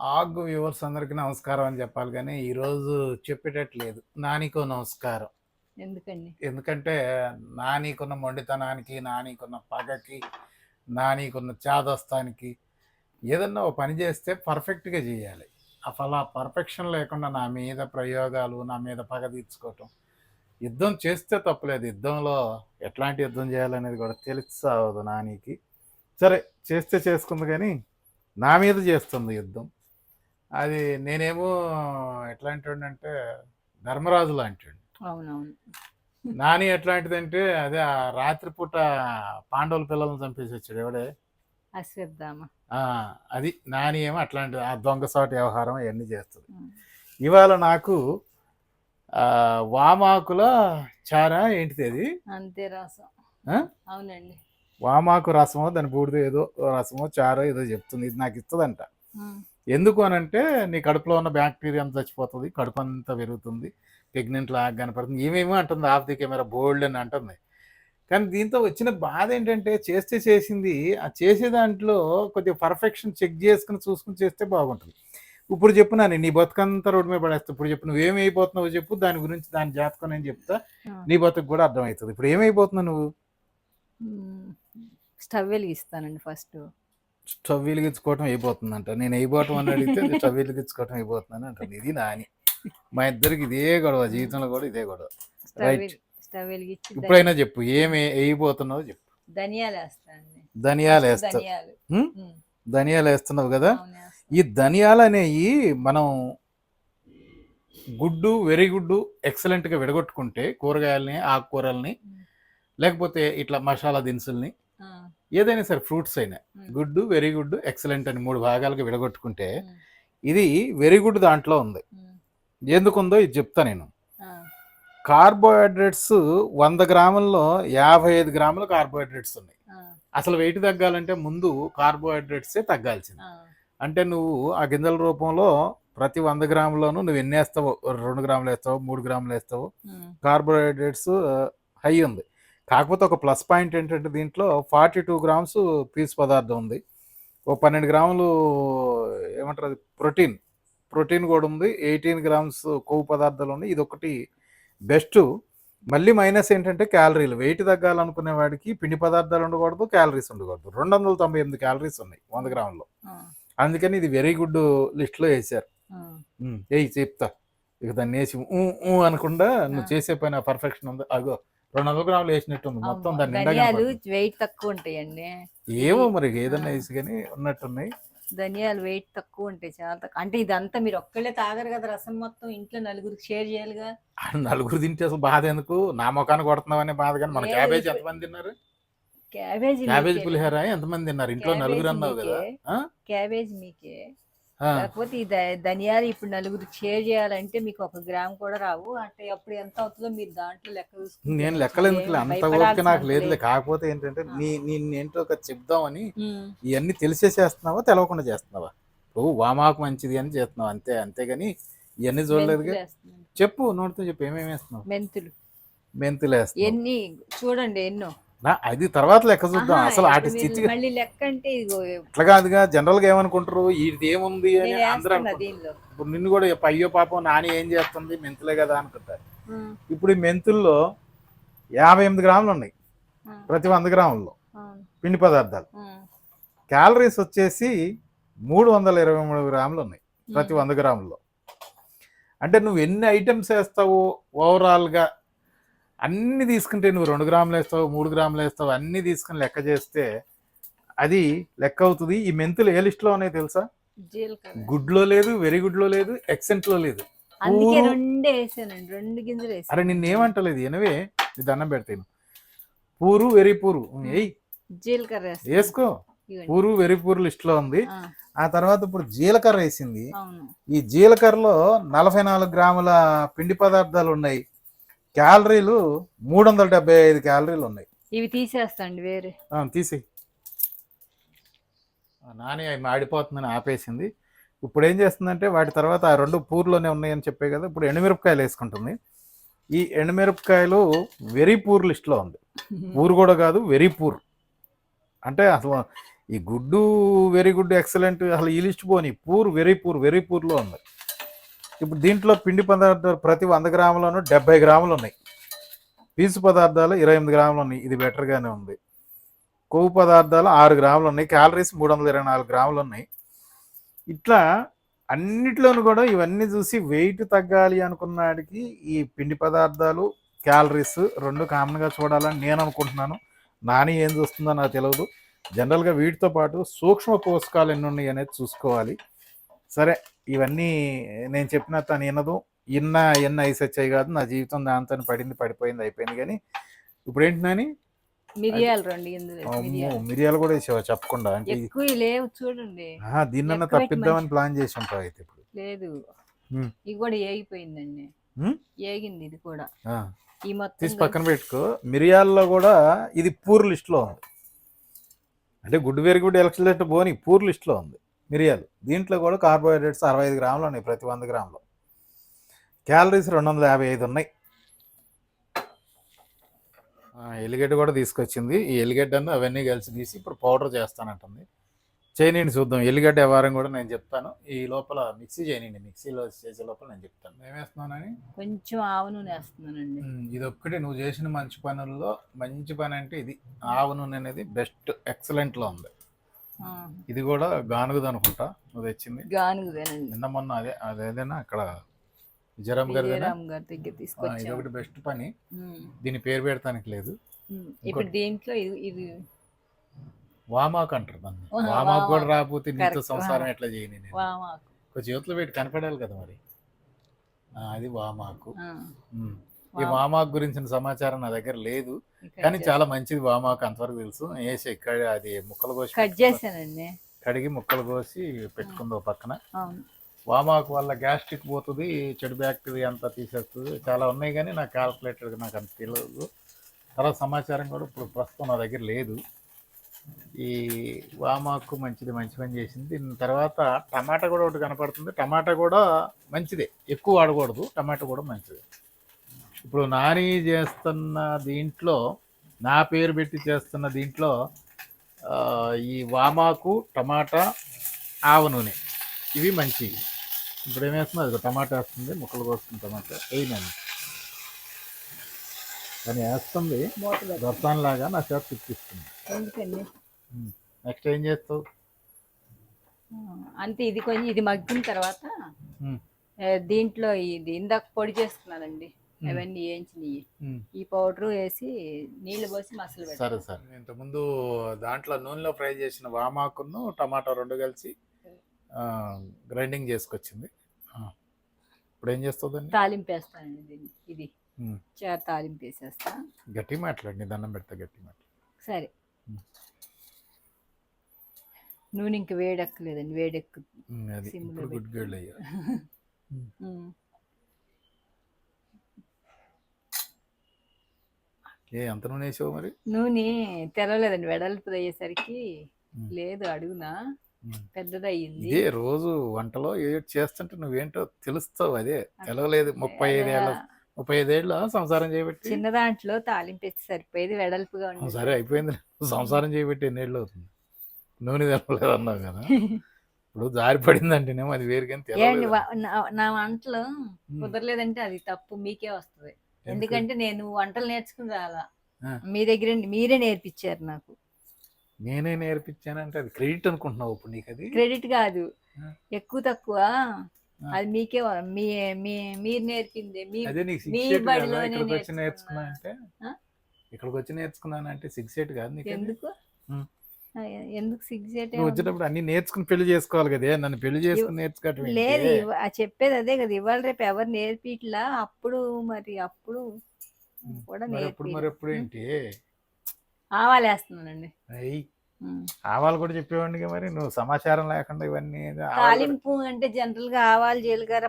ఆగ్ వ్యూవర్స్ అందరికీ నమస్కారం అని చెప్పాలి కానీ ఈరోజు చెప్పేటట్లేదు నానికో నమస్కారం. ఎందుకండి? ఎందుకంటే నానీకున్న మొండితనానికి నానీకున్న పగకి నానీకున్న చాదస్తానికి ఏదన్నా ఒక పని చేస్తే పర్ఫెక్ట్గా చేయాలి. అసలు ఆ పర్ఫెక్షన్ లేకుండా నా మీద ప్రయోగాలు నా మీద పగ తీర్చుకోవటం యుద్ధం చేస్తే తప్పలేదు. యుద్ధంలో ఎట్లాంటి యుద్ధం చేయాలనేది కూడా తెలుసావదు నానికి. సరే చేస్తే చేసుకుంది కానీ నా మీద చేస్తుంది యుద్ధం. అది నేనేమో ఎట్లాంటి అంటే ధర్మరాజు లాంటి అవునవును. నాని ఎట్లాంటిదంటే అదే ఆ రాత్రిపూట పాండవుల పిల్లల్ని చంపేసి వచ్చాడు ఎవడే? అశ్వత్థామ. అది నాని ఏమో అట్లాంటిది ఆ దొంగసాటి వ్యవహారం అవన్నీ చేస్తుంది. ఇవాళ నాకు వామాకుల చారా ఏంటిది అది? అంతే రసం? అవునండి. వామాకు రసమో దాని బూడిద ఏదో రసమో చారో ఏదో చెప్తుంది. ఇది నాకు ఇస్తుందంట. ఎందుకు అని అంటే నీ కడుపులో ఉన్న బ్యాక్టీరియా అంతా చచ్చిపోతుంది కడుపు అంతా పెరుగుతుంది ప్రెగ్నెంట్ లాగా కనపడుతుంది ఏమేమో అంటుంది ఆఫ్ ది కెమెరా బోల్డ్ అని అంటుంది. కానీ దీంతో వచ్చిన బాధ ఏంటంటే చేస్తే చేసింది ఆ చేసే దాంట్లో కొద్దిగా పర్ఫెక్షన్ చెక్ చేసుకుని చూసుకుని చేస్తే బాగుంటుంది. ఇప్పుడు చెప్పు నాని నీ బతుకంతా రోడ్డు మీద పడేస్తా ఇప్పుడు చెప్పు నువ్వు ఏమైపోతున్నావో చెప్పు దాని గురించి దాని జాతకం నేను చెప్తా. నీ బతుకు కూడా అర్థమవుతుంది. ఇప్పుడు ఏమైపోతున్నావు నువ్వు. స్టవ్ వెలిగిస్తానండి ఫస్ట్. స్టవ్ వెలిగించుకోవటం అయిపోతుందంట. నేను అయిపోవటం అని అడిగితే స్టవ్ వెలిగించుకోవటం అయిపోతుందని అంటుంది. ఇది నాని. మా ఇద్దరికి ఇదే గొడవ. జీవితంలో కూడా ఇదే గొడవ. స్టవ్ వెలిగించి ధని- ఇప్పుడైనా చెప్పు. ఏమి వేయబోతున్నావు చెప్పు. ధనియాలు వేస్తానండి. ధనియాలు వేస్తావు ధనియాలు. వేస్తున్నావు కదా? వేస్తాను. ఈ ధనియాలు అనేవి మనం గుడ్డు వెరీ గుడ్డు ఎక్సలెంట్గా విడగొట్టుకుంటే కూరగాయలని ఆకుకూరల్ని. లేకపోతే ఇట్లా మసాలా దినుసుల్ని ఏదైనా సరే ఫ్రూట్స్ అయినా. ఉం. గుడ్డు వెరీ గుడ్ ఎక్సలెంట్ అని మూడు భాగాలుగా విడగొట్టుకుంటే. ఇది వెరీ గుడ్ దాంట్లో ఉంది. ఎందుకుందో ఇది చెప్తా నేను. కార్బోహైడ్రేట్స్ వంద గ్రాముల్లో యాభై ఐదు గ్రాముల కార్బోహైడ్రేట్స్ ఉన్నాయి. అసలు వెయిట్ తగ్గాలంటే ముందు కార్బోహైడ్రేట్సే తగ్గాల్సింది. అంటే నువ్వు ఆ గింజల రూపంలో ప్రతి వంద గ్రాములోనూ నువ్వు ఎన్ని వేస్తావో? రెండు గ్రాములు వేస్తావు? మూడు గ్రాములు వేస్తావు. కార్బోహైడ్రేట్స్ హై ఉంది. కాకపోతే ఒక ప్లస్ పాయింట్ ఏంటంటే దీంట్లో ఫార్టీ టూ గ్రామ్స్ పీచు పదార్థం ఉంది. ఓ పన్నెండు గ్రాములు ఏమంటారు అది? ప్రోటీన్. ప్రోటీన్ కూడా ఉంది. ఎయిటీన్ గ్రామ్స్ కొవ్వు పదార్థాలు ఉన్నాయి. ఇది ఒకటి బెస్ట్. మళ్ళీ మైనస్ ఏంటంటే క్యాలరీలు. వెయిట్ తగ్గాలనుకునే వాడికి పిండి పదార్థాలు ఉండకూడదు క్యాలరీస్ ఉండకూడదు. రెండు వందల తొంభై ఎనిమిది క్యాలరీస్ ఉన్నాయి వంద గ్రాముల్లో. ఆ, అందుకని ఇది వెరీ గుడ్ లిస్ట్లో వేసారు. ఏయ్ చెప్తా. ఇక దాన్ని వేసి అనకుండా నువ్వు. చేసే పైన పర్ఫెక్షన్ ఉంది? అగో. రెండు వందల గ్రాములు వేసినట్టుంది మొత్తం నిండా ధనియాలు. వెయిట్ తక్కువ ఉంటాయండి ఏమో మరి ఏదన్నా. వేసి కానీ ఉన్నట్టున్నాయి ధనియాలు వెయిట్ తక్కువ ఉంటాయి చాలా తక్కువ అంటే ఇదంతా మీరు ఒక్కళ్ళే తాగరు కదా రసం మొత్తం ఇంట్లో నలుగురికి షేర్ చేయాలిగా నలుగురు తింటే అసలు బాధ ఎందుకు నా ముఖాన్ని కొడుతున్నావు అనే బాధ కానీ మన క్యాబేజ్ ఎంతమంది తిన్నారు క్యాబేజీ క్యాబేజ్. పులిహోర ఎంతమంది తిన్నారు ఇంట్లో నలుగురు అన్నావు కదా? క్యాబేజ్ మీకే. కాకపోతే ఈ ధనియాలు ఇప్పుడు నలుగురికి షేర్ చేయాలంటే మీకు ఒక గ్రామ్ కూడా రావు. అంటే అప్పుడు ఎంత అవుతుందో మీరు దాంట్లో లెక్క నేను లెక్కలు అంత ఓపిక నాకు లేదు. కాకపోతే ఏంటంటే. నీ ఏంటో ఒక చెప్దామని ఇవన్నీ తెలిసే చేస్తున్నావా తెలవకుండా చేస్తున్నావా? నువ్వు వామాకు మంచిది అని చేస్తున్నావు అంతే అంతేగాని ఇవన్నీ వేస్తున్నాను. చెప్పు నోటితో చెప్పు ఏమేమి వేస్తున్నావు? మెంతులు. మెంతులు ఎన్ని? చూడండి ఎన్నో. నా అది తర్వాత లెక్క చూద్దాం. అసలు ఆటి స్థితి మళ్ళీ లెక్క అంటే అట్లా కాదుగా జనరల్గా ఏమనుకుంటారు? ఇది ఏముంది అని అందరూ ఇప్పుడు నిన్ను కూడా అయ్యో పాపం నాని ఏం చేస్తుంది? మెంతులే కదా అనుకుంటారు. ఇప్పుడు ఈ మెంతుల్లో యాభై ఎనిమిది గ్రాములు ఉన్నాయి. ప్రతి వంద గ్రాముల్లో. పిండి పదార్థాలు. క్యాలరీస్ వచ్చేసి మూడు వందల ఇరవై మూడు గ్రాములు ఉన్నాయి ప్రతి వంద గ్రాముల్లో. అంటే నువ్వు ఎన్ని ఐటమ్స్ వేస్తావు ఓవరాల్గా అన్ని తీసుకుంటే నువ్వు రెండు గ్రాములు వేస్తావు మూడు గ్రాములు వేస్తావు అన్ని తీసుకుని లెక్క చేస్తే అది లెక్క అవుతుంది. ఈ మెంతులు ఏ లిస్ట్లో ఉన్నాయి తెలుసా? గుడ్లో లేదు వెరీ గుడ్లో లేదు ఎక్సెంట్లో లేదు. అరే నిన్ను ఏమంటలేదు. ఎనవే నీ దండం పెడతాను. Poor very poor. ఏయ్. జీలకర్ర. వేసుకో. పూరు వెరీ పూరు లిస్ట్లో ఉంది. ఆ, తర్వాత ఇప్పుడు జీలకర్ర వేసింది. ఈ జీలకర్రలో నలభై నాలుగు గ్రాముల పిండి పదార్థాలు ఉన్నాయి. క్యాలరీలు మూడు వందల డెబ్బై ఐదు క్యాలరీలు ఉన్నాయి. ఇవి తీసేస్తాండి వేరే. ఆ, నాని అవి మాడిపోతుందని ఆపేసింది. ఇప్పుడు ఏం చేస్తుందంటే వాటి తర్వాత ఆ రెండు పూర్లోనే ఉన్నాయని చెప్పే కదా ఇప్పుడు ఎండుమిరపకాయలు వేసుకుంటుంది. ఈ ఎండుమిరపకాయలు వెరీ పూర్ లిస్ట్లో ఉంది. పూర్ కూడా కాదు వెరీ పూర్. అంటే అసలు ఈ గుడ్డు వెరీ గుడ్ ఎక్సలెంట్ అసలు ఈ లిస్ట్ పోని. పూర్ వెరీ పూర్ వెరీ పూర్లో ఉంది. ఇప్పుడు దీంట్లో పిండి పదార్థాలు ప్రతి వంద గ్రాములను డెబ్బై గ్రాములు ఉన్నాయి. పీసు పదార్థాలు ఇరవై ఎనిమిది గ్రాములు ఉన్నాయి. ఇది బెటర్గానే ఉంది. కొవ్వు పదార్థాలు ఆరు గ్రాములు ఉన్నాయి. క్యాలరీస్ మూడు వందల ఇరవై నాలుగు గ్రాములు ఉన్నాయి. ఇట్లా అన్నిట్లోనూ కూడా ఇవన్నీ చూసి వెయిట్ తగ్గాలి అనుకున్నాడికి ఈ పిండి పదార్థాలు క్యాలరీస్ రెండు కామన్గా చూడాలని నేను అనుకుంటున్నాను. నాని ఏం చూస్తుందో నాకు తెలియదు జనరల్గా వీటితో పాటు సూక్ష్మ పోషకాలు ఎన్ని ఉన్నాయి అనేది చూసుకోవాలి. సరే ఇవన్నీ నేను చెప్పిన తను వినదు. ఇన్న ఎన్న ఐస్ వచ్చాయి కాదు. నా జీవితం దాంతో పడింది పడిపోయింది అయిపోయింది. కానీ ఇప్పుడు ఏంటి నాని? మిరియాలు రెండు మిరియాలు? కూడా వేసావా? చెప్పకుండా. అంటే లేవు చూడండి. దీన్నన్నా తప్పిద్దామని ప్లాన్ చేసి ఉంటావు అయితే ఇప్పుడు? లేదు. ఇది కూడా ఏగిపోయిందండి? ఏగింది ఇది కూడా. ఈ మొత్తం తీసి పక్కన పెట్టుకో. మిరియాల్లో కూడా ఇది పూర్ లిస్ట్లో ఉంది. అంటే గుడ్డు వేరు గుడ్డు ఎలక్ట్రిసిటీ పోని పూర్ లిస్ట్లో ఉంది. మిరియాలు. దీంట్లో కూడా కార్బోహైడ్రేట్స్ అరవై ఐదు గ్రాములు ఉన్నాయి ప్రతి వంద గ్రాములు. క్యాలరీస్ రెండు వందల యాభై ఐదు ఉన్నాయి. ఆ, ఎల్లిగడ్డ కూడా తీసుకొచ్చింది. ఈ ఎల్లిగడ్డను అవన్నీ కలిసి తీసి ఇప్పుడు పౌడర్ చేస్తానంటుంది. చేయనండి చూద్దాం. ఎల్లిగడ్డ వ్యవహారం కూడా నేను చెప్తాను. ఈ లోపల మిక్సీ చేయనండి మిక్సీలో చేసే లోపల నేను చెప్తాను. ఏమేస్తున్నానని కొంచెం ఆవు నూనె వేస్తున్నానండి. ఇది ఒక్కటి. నువ్వు చేసిన మంచి పనుల్లో మంచి పని అంటే ఇది. ఆవు నూనె అనేది బెస్ట్ ఎక్సలెంట్లో ఉంది. ఇది కూడా గానుగది అనుకుంటా నువ్వు తెచ్చింది? గానుగదేనండి. నిన్న మొన్న అదే అదేదైనా అక్కడ విజయరామ్ గారి దగ్గర ఇది ఒకటి బెస్ట్ పని. దీని పేరు పెడతానికి లేదు. ఇప్పుడు దీంట్లో ఇది వామాకు అంటారు దాన్ని. వామాకు కూడా. రాకపోతే నీతో. సంసారం. ఎట్లా చేయని నేను? కొంచెం చేతిలో పెట్టి కనపడాలి కదా మరి. అది వామాకు. ఈ వామ- వామాకు గురించిన సమాచారం నా దగ్గర లేదు. కానీ. చాలా మంచిది వామాకు అంతవరకు తెలుసు. వేసి ఇక్కడ అది ముక్కలు కోసి కట్. చేశానండి. కడిగి ముక్కలు కోసి పెట్టుకుంది పక్కన. వామాకు వల్ల గ్యాస్ట్రిక్ పోతుంది చెడు బ్యాక్టీరియా అంతా తీసేస్తుంది. చాలా ఉన్నాయి కానీ నాకు క్యాల్కులేటెడ్ నాకు అంత తెలియదు తర్వాత సమాచారం కూడా ఇప్పుడు ప్రస్తుతం నా దగ్గర లేదు. ఈ వామాకు మంచిది మంచి పని చేసింది. దీని తర్వాత టమాటా కూడా ఒకటి కనపడుతుంది. టమాటా కూడా మంచిదే. ఎక్కువ వాడకూడదు. టమాటా కూడా మంచిది. ఇప్పుడు నాని చేస్తున్న దీంట్లో నా పేరు పెట్టి చేస్తున్న దీంట్లో ఈ వామాకు టమాటా ఆవ నూనె. ఇవి మంచివి. ఇప్పుడు ఏం అది టమాటా వేస్తుంది ముక్కలు కోస్తుంది టమాటా. వేయనండి కానీ వేస్తుంది లాగా నా చేత తిప్పిస్తుంది. నెక్స్ట్ ఏం చేస్తావు? అంటే ఇది కొంచెం ఇది మగ్గిన తర్వాత దీంట్లో ఇది ఇందాక పొడి చేసుకున్నానండి. అవన్నీ వేయించినవి. ఈ పౌడర్ వేసి నీళ్ళు పోసి మసలు సరే సరే. ఇంతకుముందు దాంట్లో నూనెలో ఫ్రై చేసిన వామాకును టమాటా రెండు కలిసి గ్రైండింగ్ చేసుకొచ్చింది. ఇప్పుడు ఏం చేస్తుందండి తాలింపు వేస్తానండి దీన్ని. ఇది. తాలింపు వేసేస్తా. గట్టి మాట్లాడి దండం పెడతా గట్టి మాట్లాడు. సరే. నూనె ఇంక వేడెక్కలేదండి వేడెక్కు గుడ్ గర్ల్ అయ్యా ఏ ఎంత నూనె వేసావు మరి? నూనె తెలవలేదండి వెడల్పు అయ్యేసరికి. లేదు అడుగునా. పెద్దదయ్యింది. ఇదే రోజు వంటలో ఏదో చేస్తుంటే నువ్వేంటో తెలుస్తావు అదే తెలవలేదు. ముప్పై ఐదేళ్ళ ముప్పై ఐదేళ్ళ సంసారం చేయబట్టి చిన్న దాంట్లో తాలింపు వేస్తే సరిపోయేది వెడల్పుగా ఉంది సరే అయిపోయింది. సంసారం చేయబట్టి ఎన్నేళ్ళు అవుతుంది? నూనె తెలవలేదు అన్నావు కదా. ఇప్పుడు జారి పడిందంటేనేమో అది వేరు కానీ ఏండి తెలవలేదు. వ- నా- వంటలు. కుదరలేదంటే అది తప్పు మీకే వస్తుంది? ఎందుకంటే నేను వంటలు నేర్చుకుని రాలా. మీ దగ్గర మీరే నేర్పించారు నాకు. నేనే నేర్పించానంటే అది క్రెడిట్ అనుకుంటున్నావు ఇప్పుడు నీకు అది? క్రెడిట్ కాదు. ఎక్కువ తక్కువ. అది మీకే మీ మీ మీరు నేర్పింది. మీ మీ బడిలోనే నేర్చుకున్నా. అంటే? ఇక్కడికి వచ్చి నేర్చుకున్నానంటే సిక్స్ ఎయిట్ కాదు నీకు? ఎందుకు? ఎందుకు నువ్వు వచ్చేటప్పుడు అన్ని నేర్చుకుని పెళ్ళి చేసుకోవాలి కదా నన్ను పెళ్ళి చేసుకుని నేర్చుకోవటం? లేదు చెప్పేది అదే కదా ఇవాళ రేపు ఎవరు నేర్పిట్లా? అప్పుడు మరి అప్పుడు కూడా మరి ఎప్పుడు నేర్పి మరి ఎప్పుడు ఏంటి? ఆవాలు వేస్తున్నానండి అయ్యి ఉమ్. ఆవాలు కూడా చెప్పేవాడిగా మరి నువ్వు సమాచారం లేకుండా ఇవన్నీ తాలింపు అంటే జనరల్గా ఆవాలు జీలకర్ర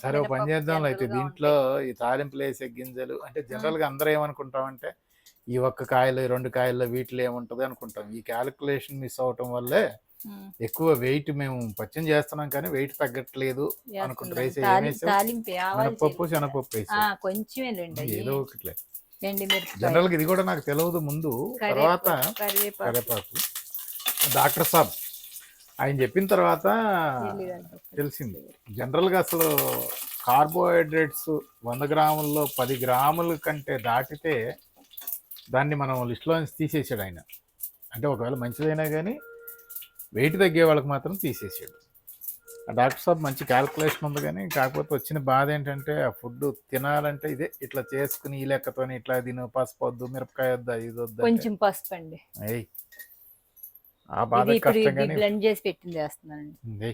సరే పని చేద్దాం అయితే దీంట్లో ఈ తాలింపులు వేసే గింజలు అంటే జనరల్గా అందరూ ఏమనుకుంటామంటే ఈ ఒక్క కాయలు ఈ రెండు కాయల్లో వీటిలో ఏముంటది అనుకుంటాం. ఈ క్యాలిక్యులేషన్ మిస్ అవటం వల్లే. ఎక్కువ వెయిట్ మేము పచ్చం చేస్తున్నాం కానీ వెయిట్ తగ్గట్లేదు మినపప్పు ఆ, కొంచెమేనండి అయ్యి. ఏదో ఒకట్లే జనరల్గా ఇది కూడా నాకు తెలియదు ముందు. తర్వాత కరివేపాకు. కరేపాకు డాక్టర్ సాబ్ ఆయన చెప్పిన తర్వాత. తెలిసింది. జనరల్గా అసలు కార్బోహైడ్రేట్స్ వంద గ్రాముల్లో పది గ్రాముల కంటే దాటితే దాన్ని మనం లిస్ట్లో నుంచి తీసేసాడు ఆయన. అంటే ఒకవేళ మంచిదైనా కానీ వెయిట్ తగ్గే వాళ్ళకి మాత్రం తీసేసాడు. ఆ డాక్టర్ సాబ్ మంచి క్యాల్కులేషన్ ఉంది కానీ కాకపోతే వచ్చిన బాధ ఏంటంటే ఆ ఫుడ్ తినాలంటే ఇదే ఇట్లా చేసుకుని ఈ లెక్కతోని ఇట్లా తిను పసుపు వద్దు మిరపకాయ వద్దా ఇది వద్దు కొంచెం పసుపు అండి. ఏయ్ ఆ బాధ కష్టం ఇది కానీ బ్లెండ్ చేసి పెట్టింది వేస్తున్నానండి.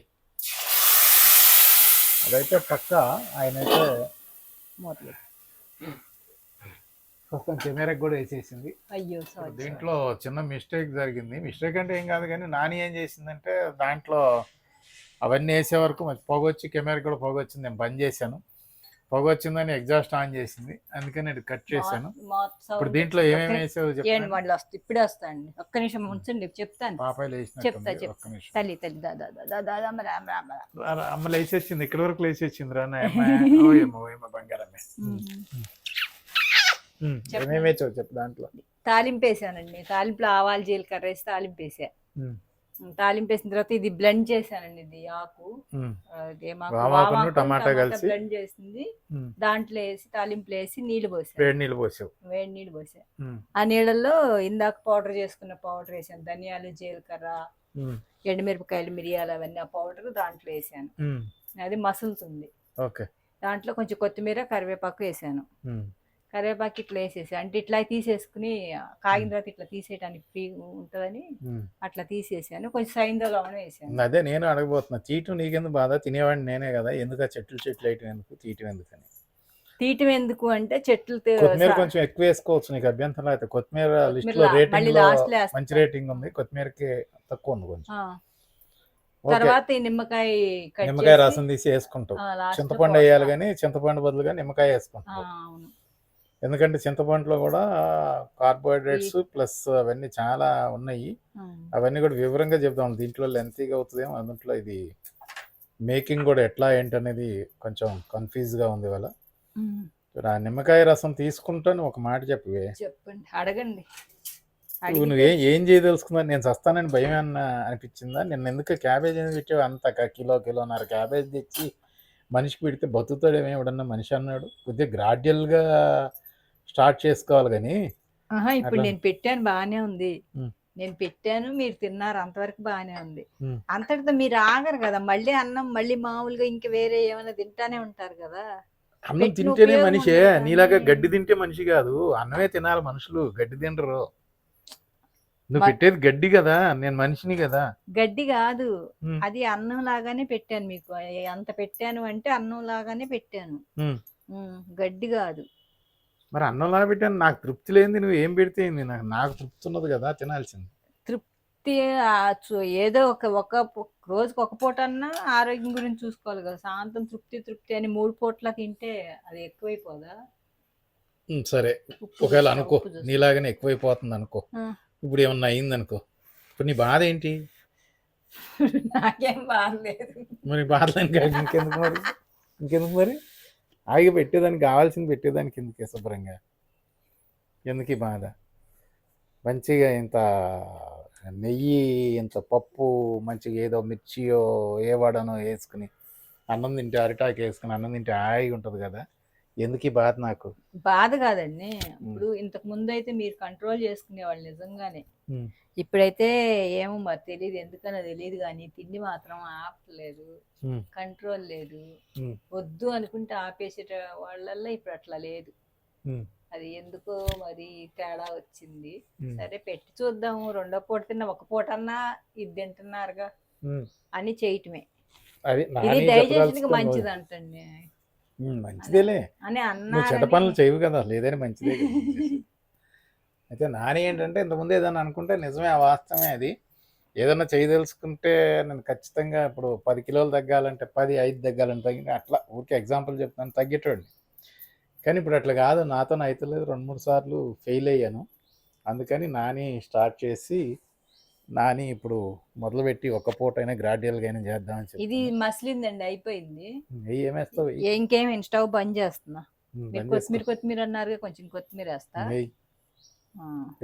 అదైతే పక్క ఆయన అయితే ప్రస్తుతం కెమెరాకి కూడా వేసేసింది. అయ్యో దీంట్లో చిన్న మిస్టేక్ జరిగింది. మిస్టేక్ అంటే ఏం కాదు కానీ నాని ఏం చేసిందంటే దాంట్లో అవన్నీ వేసే వరకు మరి పొగ వచ్చి కెమెరాకి కూడా పొగ వచ్చింది నేను బంద్ చేశాను. పొగ వచ్చిందని ఎగ్జాస్ట్ ఆన్ చేసింది. అందుకని ఇది కట్ చేశాను. ఇప్పుడు దీంట్లో ఏమేమి వేసావు చెప్పండి. మళ్ళీ వస్తుంది ఇప్పుడే వస్తాండి ఒక్క నిమిషం ఉంచండి చెప్తాను. చెప్తా చెప్తా. నిమిషం. తల్లి తల్లి రామ రామ అమ్మ లేచేసింది. ఇక్కడ వరకు లేచేసింది రా నాయమ్మ. ఏమేమి చెప్పు దాంట్లో. తాలింపు వేసానండి తాలింపులో ఆవాలు జీలకర్ర వేసి తాలింపు వేసా ఉమ్, తాలింపు వేసిన తర్వాత ఇది బ్లెండ్ చేశానండి ఇది ఆకు. టమాటా కలిసి? బ్లెండ్ చేసింది. దాంట్లో వేసి తాలింపులో వేసి నీళ్ళు పోసాను. వేడి నీళ్ళు పోసావు. వేడి నీళ్ళు పోసా. ఆ నీళ్ళల్లో ఇందాక పౌడర్ చేసుకున్న పౌడర్ వేసాను. ధనియాలు జీలకర్ర ఎండుమిరపకాయలు మిరియాలు అవన్నీ ఆ పౌడర్ దాంట్లో వేసాను. అది మసులుతుంది. ఓకే. దాంట్లో కొంచెం కొత్తిమీర కరివేపాకు వేసాను. కరివేపాకు ఇట్లా వేసేసి అంటే ఇట్లా తీసేసుకుని కాగిన తర్వాత ఇట్లా తీసేయడానికి ఫ్రీ ఉంటుందని. అట్లా తీసేసాను. కొంచెం సైందలో వేసాను. అదే నేను అడగబోతున్నా తీయటం నీకెందుకు బాధ? తినేవాడిని నేనే కదా ఎందుకు ఆ చెట్లు చెట్లు వేయటం ఎందుకు తీయటం ఎందుకని? తీయటం ఎందుకు అంటే చెట్లు కొత్తిమీర కొంచెం ఎక్కువ వేసుకోవచ్చు నీకు అభ్యంతరం అయితే. కొత్తిమీర లిస్ట్లో రేటింగ్. మంచి రేటింగ్ ఉంది. కొత్తిమీరకి తక్కువ ఉంది కొంచెం. తర్వాత ఈ నిమ్మకాయ నిమ్మకాయ రసం తీసి లో చింతపండు. వేయాలి కానీ చింతపండు బదులుగా నిమ్మకాయ అవును. ఎందుకంటే చింతపండులో కూడా కార్బోహైడ్రేట్స్ ప్లస్ అవన్నీ చాలా ఉన్నాయి. అవన్నీ కూడా వివరంగా చెప్దాం. దీంట్లో లెంతీగా అవుతుందేమో అందులో ఇది మేకింగ్ కూడా ఎట్లా ఏంటనేది కొంచెం కన్ఫ్యూజ్గా ఉంది ఇవాళ. ఉమ్. ఆ నిమ్మకాయ రసం తీసుకుంటాను ఒక మాట చెప్పవే చెప్పండి అడగండి. నువ్వు ఏం చేయదలుచుకున్నా నేను చస్తానని భయం అన్న అనిపించిందా? నేను ఎందుకు క్యాబేజ్ ఎందుకు పెట్టావు అంత కిలో కిలోన్నర క్యాబేజ్ తెచ్చి మనిషికి పెడితే బతుకుతాడేమో ఎవడన్నా మనిషి అన్నాడు. కొద్దిగా గ్రాడ్యువల్గా స్టార్ట్ చేసుకోవాలి కానీ ఆహా, ఇప్పుడు. నేను పెట్టాను బాగానే ఉంది. నేను పెట్టాను మీరు తిన్నారు అంతవరకు బాగానే ఉంది. అంతటితో మీరు ఆగరు కదా మళ్ళీ అన్నం మళ్ళీ మామూలుగా ఇంకా వేరే ఏమైనా తింటానే ఉంటారు కదా. అన్నం తింటేనే మనిషే నీలాగా గడ్డి తింటే మనిషి కాదు అన్నమే తినాలి మనుషులు గడ్డి తినరు. నువ్వు పెట్టేది గడ్డి కదా నేను మనిషిని కదా. గడ్డి కాదు. అది అన్నం లాగానే పెట్టాను మీకు. అంత పెట్టాను అంటే అన్నం లాగానే పెట్టాను. గడ్డి కాదు. మరి అన్నంలా పెట్టాను నాకు తృప్తి లేనిది నువ్వు ఏం పెడితే? నాకు నాకు తృప్తి ఉన్నది కదా తినాల్సింది. తృప్తి ఏదో ఒక ఒక రోజుకి ఒక పూట అన్నా ఆరోగ్యం గురించి చూసుకోవాలి కదా. సాయంత్రం తృప్తి తృప్తి అని మూడు పూట్ల తింటే అది ఎక్కువైపోదా? సరే. ఒకవేళ అనుకో. నీలాగానే ఎక్కువైపోతుంది అనుకో. ఇప్పుడు ఏమన్నా అయింది అనుకో. ఇప్పుడు నీ బాధ ఏంటి? నాకేం బాగలేదు మరి బాధలేని కాదు ఇంకెందుకు మరి? ఇంకెందుకు మరి? ఆగి పెట్టేదానికి కావాల్సింది పెట్టేదానికి ఎందుకు శుభ్రంగా? ఎందుకు బాధ? మంచిగా ఇంత నెయ్యి ఇంత పప్పు మంచిగా ఏదో మిర్చియో ఏ వడనో వేసుకుని అన్నం తింటే అరిటాకు వేసుకుని అన్నం తింటే హాయిగా ఉంటుంది కదా? ఎందుకు బాధ నాకు? బాధ కాదండి. ఇప్పుడు ఇంతకు ముందు అయితే మీరు కంట్రోల్ చేసుకునేవాళ్ళు నిజంగానే. ఇప్పుడైతే ఏమో మరి తెలియదు ఎందుకనో తెలియదు కానీ తిండి మాత్రం ఆపలేదు. కంట్రోల్ లేదు. వద్దు అనుకుంటే ఆపేసేట వాళ్ళల్లో ఇప్పుడు అట్లా లేదు. అది ఎందుకో మరి తేడా వచ్చింది. సరే పెట్టి చూద్దాము రెండో పూట తిన్నా ఒక పూట అన్నా ఇది తింటున్నారుగా. అని చేయటమే ఇది డైజెషన్కి. మంచిది అంటండి మంచిదేలే అని నువ్వు చెడ్డ పనులు అన్నా చేయవు కదా లేదని మంచిదే. అయితే నాని ఏంటంటే ఇంతకుముందు ఏదైనా అనుకుంటే నిజమే ఆ వాస్తవమే అది. ఏదైనా చేయదలుచుకుంటే నేను ఖచ్చితంగా ఇప్పుడు పది కిలోలు తగ్గాలంటే పది ఐదు తగ్గాలంటే తగ్గి అట్లా ఊరికే ఎగ్జాంపుల్ చెప్తాను తగ్గేటోడిని. కానీ ఇప్పుడు అట్లా కాదు నాతో అవుతలేదు రెండు మూడు సార్లు ఫెయిల్ అయ్యాను. అందుకని నాని స్టార్ట్ చేసి నాని ఇప్పుడు మొదలుపెట్టి ఒక పూట అయినా గ్రాడ్యువల్గా అయినా చేద్దామని ఇది చెప్పి మసిలిందండి అయిపోయింది. ఏమేస్తావు వెయ్యి. ఏ- ఇంకేం స్టవ్ బంద్ చేస్తున్నా. కొత్తిమీర. కొత్తిమీర అన్నారు కొంచెం కొత్తిమీర వేస్తా.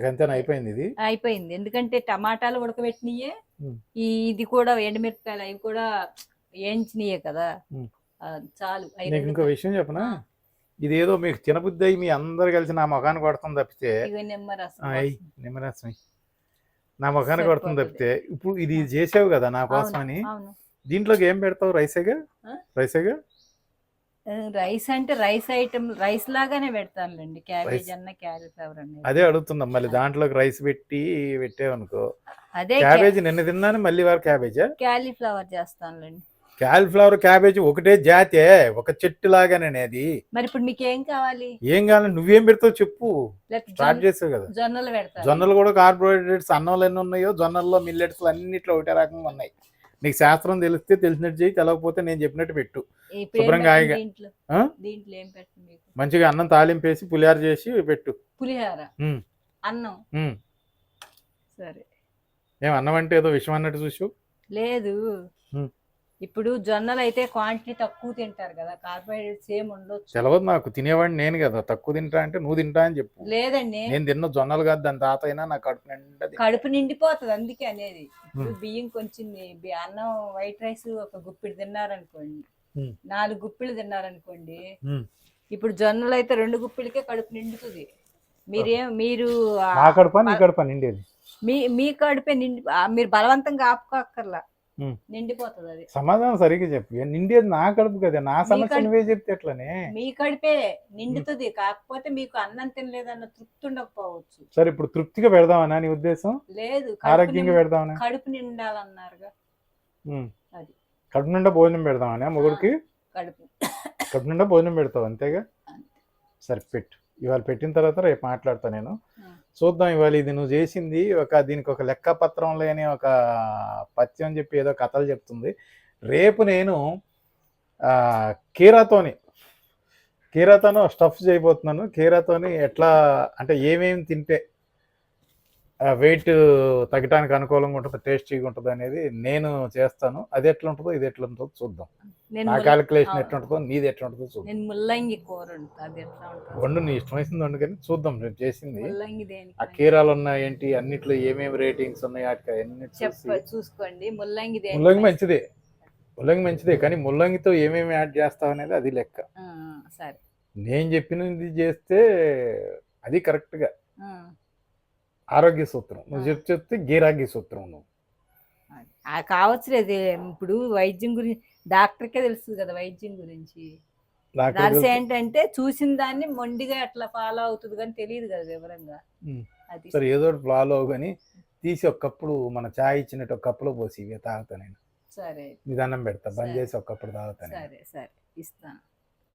అంతేనా అయిపోయింది ఇది? అయిపోయింది. ఎందుకంటే టమాటాలు ఉడకబెట్టినయే. ఇది కూడా ఎండుమిరపకాయలు అవి కూడా వేయించినయే కదా. చాలు. నీకు ఇంకో విషయం చెప్పనా. ఇదేదో మీకు తినబుద్ధి అయ్యి మీ అందరు కలిసి నా ముఖాన్ని కొడతాం తప్పితే. నిమ్మరసం నా ముఖాన్ని కొడుతుంది సరిపోతుంది. తప్పితే. ఇప్పుడు ఇది చేసావు కదా నా కోసం అని దీంట్లోకి ఏం పెడతావు? రైసేగా? రైసేగా? రైస్ అంటే రైస్ ఐటమ్ రైస్ లాగానే పెడతానులేండి. క్యాబేజ్. అన్న క్యాలీఫ్లవర్ అన్న అదే అడుగుతుందా మళ్ళీ దాంట్లోకి రైస్ పెట్టి పెట్టావనుకో. అదే క్యాబేజీ నిన్న తిన్నాను మళ్ళీ వారు క్యాబేజా? క్యాలీఫ్లవర్ చేస్తానులేండి. క్యాలిఫ్లవర్ క్యాబేజీ ఒకటే జాతే ఒక చెట్టు లాగానే అది. మరి ఇప్పుడు మీకు ఏం కావాలి? ఏం కావాలి? నువ్వేం పెడతావు చెప్పు. స్టార్ట్ చేసావు కదా. జొన్నలు పెడతాను జొన్నలు కూడా కార్బోహైడ్రేట్స్ అన్నంలో ఎన్ని ఉన్నాయో జొన్నల్లో మిల్లెట్స్ అన్నిట్లో ఒకటే రకంగా ఉన్నాయి. నీకు శాస్త్రం తెలిస్తే తెలిసినట్టు చేయి తెలవకపోతే నేను చెప్పినట్టు పెట్టు. శుభ్రంగా హాయిగా. మంచిగా అన్నం తాలింపేసి పులిహార చేసి పెట్టు. పులిహోర? అన్నం. సరే. ఏం అన్నం అంటే ఏదో విషయం అన్నట్టు చూసు లేదు. ఇప్పుడు జొన్నలు అయితే క్వాంటిటీ తక్కువ తింటారు కదా కార్బోహైడ్రేట్స్ ఏం ఉండొచ్చు తెలవదు నాకు తినేవాడిని నేను కదా తక్కువ తింటా అంటే నువ్వు తింటా అని చెప్పు లేదండి నేను తిన్న జొన్నలు కాదు దాని తాత అయినా నా కడుపు నిండా. కడుపు నిండిపోతుంది అందుకే అనేది ఇప్పుడు. బియ్యం కొంచెం అన్నం వైట్ రైస్ ఒక గుప్పిడి తిన్నారనుకోండి. నాలుగు గుప్పిళ్ళు తిన్నారనుకోండి. ఇప్పుడు జొన్నలు అయితే రెండు గుప్పిలకే కడుపు నిండుతుంది మీరేం మీరు ఆ, నా కడుపా నీ కడుపా నిండేది మీ మీ కడుపే నిండి మీరు బలవంతంగా ఆపుకోక్కర్లా. నిండిపోతుంది అది సమాధానం సరిగ్గా చెప్పు. నిండేది నా కడుపు కదా. నా సమస్య నువ్వే చెప్తే ఎట్లనే? మీ కడుపే నిండుతుంది. కాకపోతే మీకు అన్నం తినలేదన్న తృప్తి ఉండకపోవచ్చు సరే ఇప్పుడు తృప్తిగా పెడదామనా నీ ఉద్దేశం? లేదు. ఆరోగ్యంగా పెడదామనా? కడుపు నిండాలన్నారుగా. అది. కడుపు నిండా భోజనం పెడదామనా మొగుడికి? కడుపు. కడుపు నిండా భోజనం పెడతావు అంతేగా? అంతే. సరే పెట్టు. ఇవాళ పెట్టిన తర్వాత రేపు మాట్లాడతా నేను. చూద్దాం ఇవాళ ఇది నువ్వు చేసింది ఒక దీనికి ఒక లెక్కపత్రం లేని ఒక పత్యం చెప్పి ఏదో కథలు చెప్తుంది. రేపు నేను కీరాతోని కీరాతోను స్టఫ్ చేయబోతున్నాను. కీరాతోని ఎట్లా అంటే ఏమేమి తింటే వెయిట్ తగ్గడానికి అనుకూలంగా ఉంటుంది టేస్టీగా ఉంటుంది అనేది నేను చేస్తాను. అది ఎట్లా ఉంటుందో ఇది ఎట్లా ఉంటుందో చూద్దాం నా క్యాలిక్యులేషన్ అవును. ఎట్లా ఉంటుందో నీది ఎట్లా ఉంటుందో చూద్దాం ముల్లంగి కూర వండు నీ ఇష్టం వేసింది వండు కానీ చూద్దాం నేను చేసింది. ఆ కీరాలు ఉన్నాయి ఏంటి అన్నిట్లో ఏమేమి రేటింగ్స్ ఉన్నాయి వాటికి అన్ని చూసుకోండి. ముల్లంగి ముల్లంగి మంచిదే. ముల్లంగి మంచిదే కానీ ముల్లంగితో ఏమేమి యాడ్ చేస్తావు అనేది అది లెక్క. సరే. నేను చెప్పినది చేస్తే అది కరెక్ట్గా. ఆరోగ్య సూత్రం. నువ్వు. చెప్పి చెప్తే గీరాగ్య సూత్రం నువ్వు. కావచ్చులేదు. ఇప్పుడు వైద్యం గురించి డాక్టర్కే తెలుస్తుంది కదా వైద్యం గురించి. నర్స్. ఏంటంటే చూసిన దాన్ని మొండిగా ఎట్లా ఫాలో అవుతుంది కానీ తెలియదు కదా వివరంగా. అది సరే ఏదో ఒకటి ఫాలో కానీ తీసి ఒక కప్పుడు మన చాయ్ ఇచ్చినట్టు ఒక కప్పులో పోసి ఇవి తాగుతా నేను. సరే. నిదానం పెడతా. బంద్. చేసి ఒక కప్పుడు తాగుతా నేను. సరే సరే. ఇస్తాను.